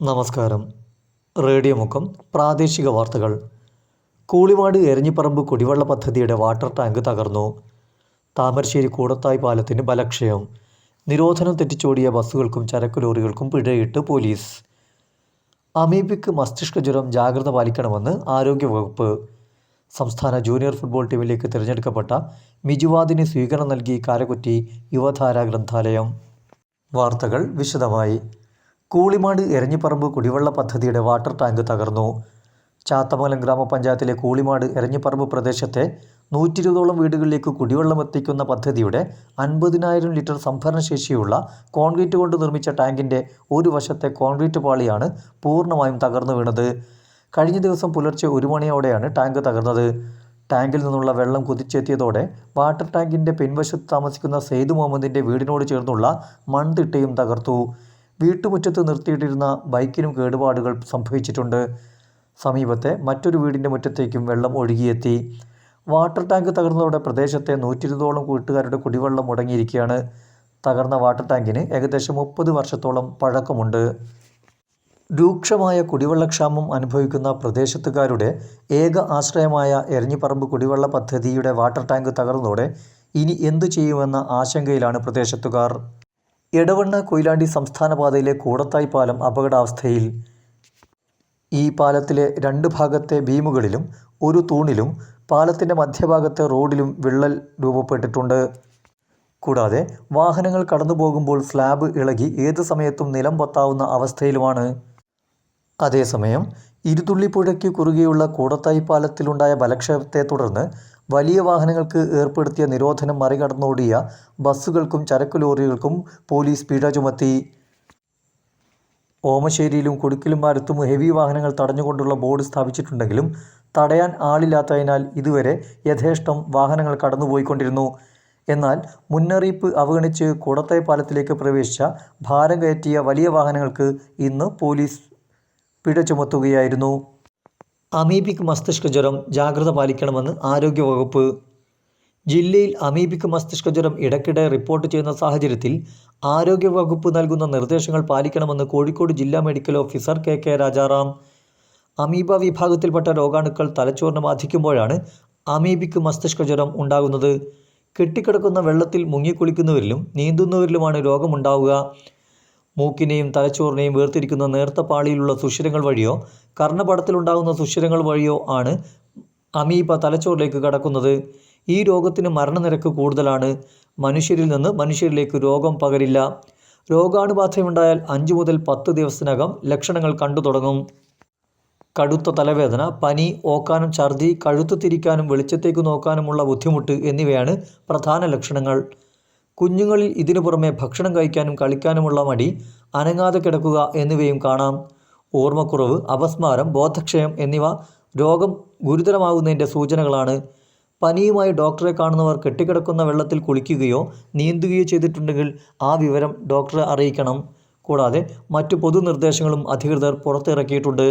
നമസ്കാരം. റേഡിയോ മുഖം പ്രാദേശിക വാർത്തകൾ. കൂളിവാട് എരഞ്ഞിപ്പറമ്പ് കുടിവെള്ള പദ്ധതിയുടെ വാട്ടർ ടാങ്ക് തകർന്നു. താമരശ്ശേരി കൂടത്തായ് പാലത്തിന് ബലക്ഷയം. നിരോധനം തെറ്റിച്ചോടിയ ബസ്സുകൾക്കും ചരക്ക് ലോറികൾക്കും പിഴയിട്ട് പോലീസ്. അമീബിക്ക് മസ്തിഷ്ക ജ്വരം ജാഗ്രത പാലിക്കണമെന്ന് ആരോഗ്യവകുപ്പ്. സംസ്ഥാന ജൂനിയർ ഫുട്ബോൾ ടീമിലേക്ക് തിരഞ്ഞെടുക്കപ്പെട്ട മിജുവാദിന് സ്വീകരണം നൽകി കാരകുറ്റി യുവധാര ഗ്രന്ഥാലയം വാർത്തകൾ വിശദമായി. കൂളിമാട് എരഞ്ഞിപ്പറമ്പ് കുടിവെള്ള പദ്ധതിയുടെ വാട്ടർ ടാങ്ക് തകർന്നു. ചാത്തമംഗലം ഗ്രാമപഞ്ചായത്തിലെ കൂളിമാട് എരഞ്ഞിപ്പറമ്പ് പ്രദേശത്തെ നൂറ്റി ഇരുപതോളം വീടുകളിലേക്ക് കുടിവെള്ളം എത്തിക്കുന്ന പദ്ധതിയുടെ അൻപതിനായിരം ലിറ്റർ സംഭരണശേഷിയുള്ള കോൺക്രീറ്റ് കൊണ്ട് നിർമ്മിച്ച ടാങ്കിന്റെ ഒരു വശത്തെ കോൺക്രീറ്റ് പാളിയാണ് പൂർണമായും തകർന്നു വീണത്. കഴിഞ്ഞ ദിവസം പുലർച്ചെ ഒരു മണിയോടെയാണ് ടാങ്ക് തകർന്നത്. ടാങ്കിൽ നിന്നുള്ള വെള്ളം കുതിച്ചെത്തിയതോടെ വാട്ടർ ടാങ്കിന്റെ പിൻവശത്ത് താമസിക്കുന്ന സെയ്ദ് മുഹമ്മദിന്റെ വീടിനോട് ചേർന്നുള്ള മൺതിട്ടയും തകർത്തു. വീട്ടുമുറ്റത്ത് നിർത്തിയിട്ടിരുന്ന ബൈക്കിനും കേടുപാടുകൾ സംഭവിച്ചിട്ടുണ്ട്. സമീപത്തെ മറ്റൊരു വീടിന്റെ മുറ്റത്തേക്കും വെള്ളം ഒഴുകിയെത്തി. വാട്ടർ ടാങ്ക് തകർന്നതോടെ പ്രദേശത്തെ നൂറ്റി കൂട്ടുകാരുടെ കുടിവെള്ളം മുടങ്ങിയിരിക്കുകയാണ്. തകർന്ന വാട്ടർ ടാങ്കിന് ഏകദേശം മുപ്പത് വർഷത്തോളം പഴക്കമുണ്ട്. രൂക്ഷമായ കുടിവെള്ളക്ഷാമം അനുഭവിക്കുന്ന പ്രദേശത്തുകാരുടെ ഏക ആശ്രയമായ എരഞ്ഞിപ്പറമ്പ് കുടിവെള്ള പദ്ധതിയുടെ വാട്ടർ ടാങ്ക് തകർന്നതോടെ ഇനി എന്തു ചെയ്യുമെന്ന ആശങ്കയിലാണ് പ്രദേശത്തുകാർ. എടവണ്ണ കൊയിലാണ്ടി സംസ്ഥാന പാതയിലെ കൂടത്തായി പാലം അപകടാവസ്ഥയിൽ ഈ പാലത്തിലെ രണ്ട് ഭാഗത്തെ ബീമുകളിലും ഒരു തൂണിലും പാലത്തിന്റെ മധ്യഭാഗത്തെ റോഡിലും വിള്ളൽ രൂപപ്പെട്ടിട്ടുണ്ട്. കൂടാതെ വാഹനങ്ങൾ കടന്നു പോകുമ്പോൾ സ്ലാബ് ഇളകി ഏത് സമയത്തും നിലം പൊത്താവുന്ന അവസ്ഥയിലുമാണ്. അതേസമയം ഇരുതുള്ളിപ്പുഴയ്ക്ക് കുറുകെയുള്ള കൂടത്തായി പാലത്തിലുണ്ടായ ബലക്ഷയത്തെ തുടർന്ന് വലിയ വാഹനങ്ങൾക്ക് ഏർപ്പെടുത്തിയ നിരോധനം മറികടന്നോടിയ ബസ്സുകൾക്കും ചരക്ക് ലോറികൾക്കും പോലീസ് പിഴ ചുമത്തി. ഓമശ്ശേരിയിലും കുടുക്കിലും മരത്തും ഹെവി വാഹനങ്ങൾ തടഞ്ഞുകൊണ്ടുള്ള ബോർഡ് സ്ഥാപിച്ചിട്ടുണ്ടെങ്കിലും തടയാൻ ആളില്ലാത്തതിനാൽ ഇതുവരെ യഥേഷ്ടം വാഹനങ്ങൾ കടന്നുപോയിക്കൊണ്ടിരുന്നു. എന്നാൽ മുന്നറിയിപ്പ് അവഗണിച്ച് കൂടത്തായി പാലത്തിലേക്ക് പ്രവേശിച്ച ഭാരം കയറ്റിയ വലിയ വാഹനങ്ങൾക്ക് ഇന്ന് പോലീസ് പിഴ ചുമത്തുകയായിരുന്നു. അമീബിക് മസ്തിഷ്ക ജ്വരം ജാഗ്രത പാലിക്കണമെന്ന് ആരോഗ്യവകുപ്പ് ജില്ലയിൽ അമീബിക് മസ്തിഷ്ക ജ്വരം ഇടയ്ക്കിടെ റിപ്പോർട്ട് ചെയ്യുന്ന സാഹചര്യത്തിൽ ആരോഗ്യവകുപ്പ് നൽകുന്ന നിർദ്ദേശങ്ങൾ പാലിക്കണമെന്ന് കോഴിക്കോട് ജില്ലാ medical officer K K Rajaram. Amoeba വിഭാഗത്തിൽപ്പെട്ട രോഗാണുക്കൾ തലച്ചോറിനെ ബാധിക്കുമ്പോഴാണ് അമീബിക് മസ്തിഷ്ക ജ്വരം ഉണ്ടാകുന്നത്. കെട്ടിക്കിടക്കുന്ന വെള്ളത്തിൽ മുങ്ങിക്കുളിക്കുന്നവരിലും നീന്തുന്നവരിലുമാണ് രോഗമുണ്ടാവുക. മൂക്കിനെയും തലച്ചോറിനെയും വേർതിരിക്കുന്ന നേർത്ത പാളിയിലുള്ള സുഷിരങ്ങൾ വഴിയോ കർണപടത്തിലുണ്ടാകുന്ന സുഷിരങ്ങൾ വഴിയോ ആണ് അമീബ തലച്ചോറിലേക്ക് കടക്കുന്നത്. ഈ രോഗത്തിന് മരണനിരക്ക് കൂടുതലാണ്. മനുഷ്യരിൽ നിന്ന് മനുഷ്യരിലേക്ക് രോഗം പകരില്ല. രോഗാണുബാധയുണ്ടായാൽ അഞ്ച് മുതൽ പത്ത് ദിവസത്തിനകം ലക്ഷണങ്ങൾ കണ്ടു തുടങ്ങും. കടുത്ത തലവേദന പനി ഓക്കാനും ഛർദി കഴുത്ത് തിരിക്കാനും വെളിച്ചത്തേക്ക് നോക്കാനുമുള്ള ബുദ്ധിമുട്ട് എന്നിവയാണ് പ്രധാന ലക്ഷണങ്ങൾ. കുഞ്ഞുങ്ങളിൽ ഇതിനു പുറമെ ഭക്ഷണം കഴിക്കാനും കളിക്കാനുമുള്ള മടി അനങ്ങാതെ കിടക്കുക എന്നിവയും കാണാം. ഓർമ്മക്കുറവ് അപസ്മാരം ബോധക്ഷയം എന്നിവ രോഗം ഗുരുതരമാകുന്നതിന്റെ സൂചനകളാണ്. പനിയുമായി ഡോക്ടറെ കാണുന്നവർ കെട്ടിക്കിടക്കുന്ന വെള്ളത്തിൽ കുളിക്കുകയോ നീന്തുകയോ ചെയ്തിട്ടുണ്ടെങ്കിൽ ആ വിവരം ഡോക്ടറെ അറിയിക്കണം. കൂടാതെ മറ്റു പൊതുനിർദ്ദേശങ്ങളും അധികൃതർ പുറത്തിറക്കിയിട്ടുണ്ട്.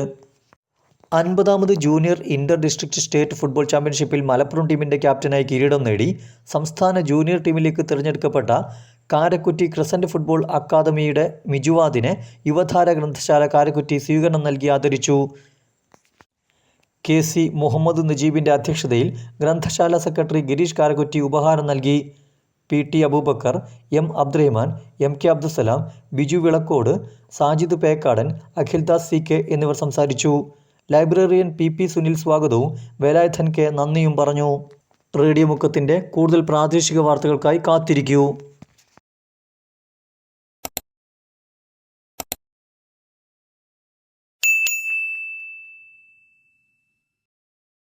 അൻപതാമത് junior inter district state football ചാമ്പ്യൻഷിപ്പിൽ മലപ്പുറം ടീമിന്റെ ക്യാപ്റ്റനായി കിരീടം നേടി സംസ്ഥാന ജൂനിയർ ടീമിലേക്ക് തിരഞ്ഞെടുക്കപ്പെട്ട കാരക്കുറ്റി ക്രിസന്റ് ഫുട്ബോൾ അക്കാദമിയുടെ മിജുവാദിനെ യുവധാര ഗ്രന്ഥശാല കാരക്കുറ്റി സ്വീകരണം നൽകി ആദരിച്ചു. കെ സി മുഹമ്മദ് നജീബിന്റെ അധ്യക്ഷതയിൽ ഗ്രന്ഥശാല സെക്രട്ടറി ഗിരീഷ് കാരക്കുറ്റി ഉപഹാരം നൽകി. P T Abubakar M Abdurahman M K Abdussalam Biju Vilakkode Sajid Pekkadan Akhildas C K എന്നിവർ സംസാരിച്ചു. ലൈബ്രറിയൻ പി പി സുനിൽ സ്വാഗതവും വേലായുധൻ കെ നന്ദിയും പറഞ്ഞു. റേഡിയോ മുക്കത്തിന്റെ കൂടുതൽ പ്രാദേശിക വാർത്തകൾക്കായി കാത്തിരിക്കൂ.